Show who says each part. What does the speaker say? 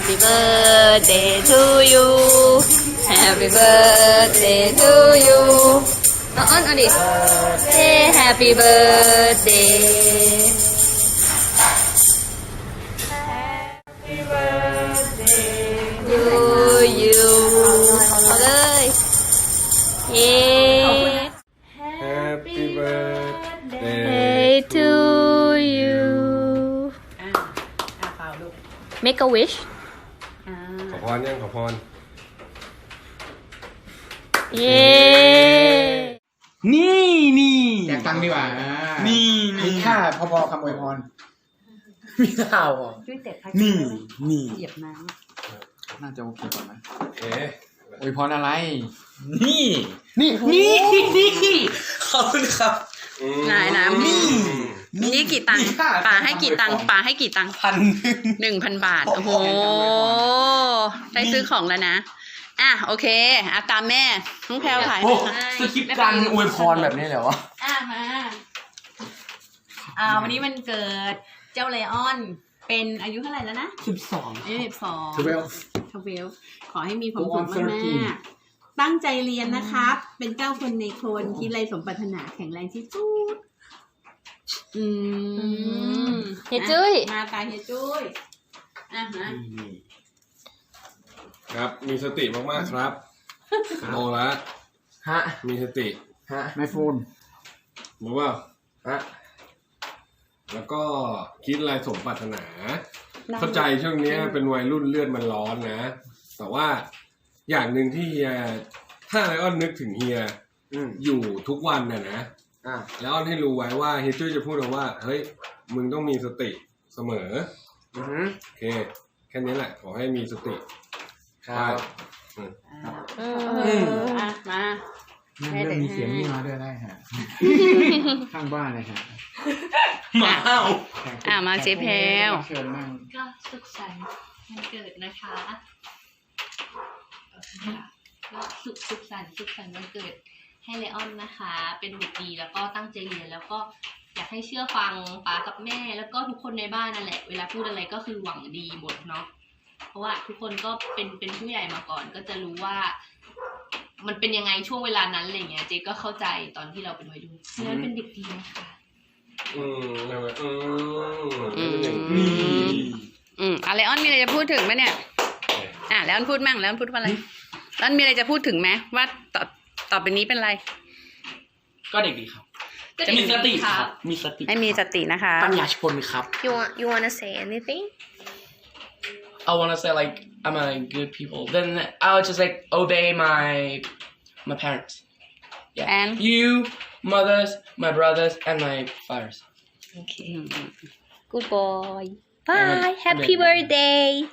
Speaker 1: Happy birthday to you Happy birthday to you น้องอ้อนเอาดิ Say Happy birthday to you เอาเลย เย้
Speaker 2: Happy birthday
Speaker 1: Day to you
Speaker 3: อ่าอ่าเปล่าลูก
Speaker 1: Make a wish
Speaker 3: อ่า
Speaker 2: ขอพ รยังขอพร
Speaker 1: เย้
Speaker 4: นี่นี่
Speaker 5: แจกตังค์ดีกว่าอ่า
Speaker 4: นี่
Speaker 5: มี
Speaker 4: นี่
Speaker 5: ค่าพอๆคำอวยพร
Speaker 4: มีข้าวอะ
Speaker 3: ช่วยเตะพัด
Speaker 4: นี่นี่
Speaker 3: เหยียบน้
Speaker 5: น่าจะโอเคก่อนนะ
Speaker 2: โอเค
Speaker 5: อวยพรอะไร
Speaker 4: นี่
Speaker 5: นี่
Speaker 4: นี่นี่ขอบคุณครับ
Speaker 1: นายน้ำนี่ นี่กี่ตังค์ป่าให้กี่ตังค์ป่าให้กี่ตังค์
Speaker 4: พันหนึ่ง
Speaker 1: หนึ่งพันบาท
Speaker 4: โอ้
Speaker 1: โอ้
Speaker 4: โห
Speaker 1: โห ได้ซื้อของแล้วนะอะโอเคอะตามแม่น้องแพลวถ่าย
Speaker 4: โอ้
Speaker 1: ให้
Speaker 4: สคริปต์การอวยพรแบบนี้เหรอวะ
Speaker 3: อ่ามาอ่าวันนี้มันเกิดเจ้าไลออน เป็นอายุเท่าไหร่แล้วนะ
Speaker 4: สิบสอง
Speaker 3: อายุสิบสอง
Speaker 5: ทเวล
Speaker 3: ทเวลขอให้มีความ
Speaker 5: Go
Speaker 3: สุ
Speaker 5: on
Speaker 3: ขมาก
Speaker 5: 13
Speaker 3: ๆตั้งใจเรียนนะครับ เป็นเจ้าคนในคนคิดอะไรสมปรารถนาแข็งแรงที่สุด อืม
Speaker 1: เฮ้ยจุ้ย
Speaker 3: มาตายเฮยจุ้ยอะมา
Speaker 2: ครับมีสติมากๆครับโตแล้ว
Speaker 4: ฮะ
Speaker 2: มีสติ
Speaker 4: ฮะ
Speaker 5: ไมโฟน
Speaker 2: รู้เปล่า
Speaker 4: ฮะ
Speaker 2: แล้วก็คิดอะไรสมปรารถนา เข้าใจช่วงเนี้ยเป็นวัยรุ่นเลือดมันร้อนนะ แต่ว่าอย่างหนึ่งที่เฮียถ้าไลออนนึกถึงเฮีย
Speaker 4: อืม
Speaker 2: อยู่ทุกวันน่ะนะ
Speaker 4: อะ
Speaker 2: แล้วอ้อนให้รู้ไว้ว่าเฮียจุ้ยจะพูดเอาว่า เฮ้ย มึงต้องมีสติเสมอ
Speaker 4: อือหือ
Speaker 2: โอเค แค่นี้แหละ ขอให้มีสติ
Speaker 4: ครับ
Speaker 3: อ่า
Speaker 1: อื
Speaker 3: เอ
Speaker 1: ม
Speaker 3: ออะมา
Speaker 5: เริ่มมีเสียงนี่มาด้วยได้ฮะ ข้างบ้านเลยฮะ
Speaker 4: หมาเห่า
Speaker 1: อะมาเจ๊แพรว
Speaker 5: เชิญนั่ง
Speaker 6: ก็สุขสันต์วันเกิดนะคะก็สุขสุขสันต์สุขสันต์วันเกิด ให้เลออนนะคะ เป็นเด็กดีแล้วก็ตั้งใจเรียนแล้วก็อยากให้เชื่อฟังป้ากับแม่ แล้วก็ทุกคนในบ้านนั่นแหละ เวลาพูดอะไรก็คือหวังดีหมดเนาะเพราะว่าทุกคนก็เป็นเป็นผู้ใหญ่มาก่อน ก็จะรู้ว่า มันเป็นยังไงช่วงเวลานั้นอะไรเงี้ยเจ๊ก็เข้าใจตอนที่เราเป็นวัยรุ่นเพราะฉะนั้นเป็นเด็กดีนะคะ
Speaker 2: อืมนั่นแหละอืม
Speaker 1: อืม
Speaker 4: นี่
Speaker 1: อืมอะไรออนมีอะไรจะพูดถึงไหมเนี่ย อะแล้วออนพูดมั่งแล้วออนพูดว่าอะไรแล้วออนมีอะไรจะพูดถึงไหมว่าต่อ ต่อไปนี้เป็นไร
Speaker 4: ก็เด็กดีครับ
Speaker 6: ก็
Speaker 4: จะ
Speaker 6: เด็ก
Speaker 4: มีสติ
Speaker 6: ดี
Speaker 4: ค
Speaker 6: ค
Speaker 4: รั
Speaker 6: รั
Speaker 4: บบมีสติ
Speaker 1: ให้มีสตินะคะ
Speaker 4: ปัญญาชนครับ
Speaker 7: You want you want to say anything?
Speaker 8: I want to say like I'm a good people. Then I'll just like obey my my parents. Yeah.
Speaker 1: And?
Speaker 8: you, mothers, my brothers, and my fathers.
Speaker 7: Okay.
Speaker 1: Good boy
Speaker 7: Bye.
Speaker 8: Yeah,
Speaker 7: Happy
Speaker 8: yeah.
Speaker 7: birthday.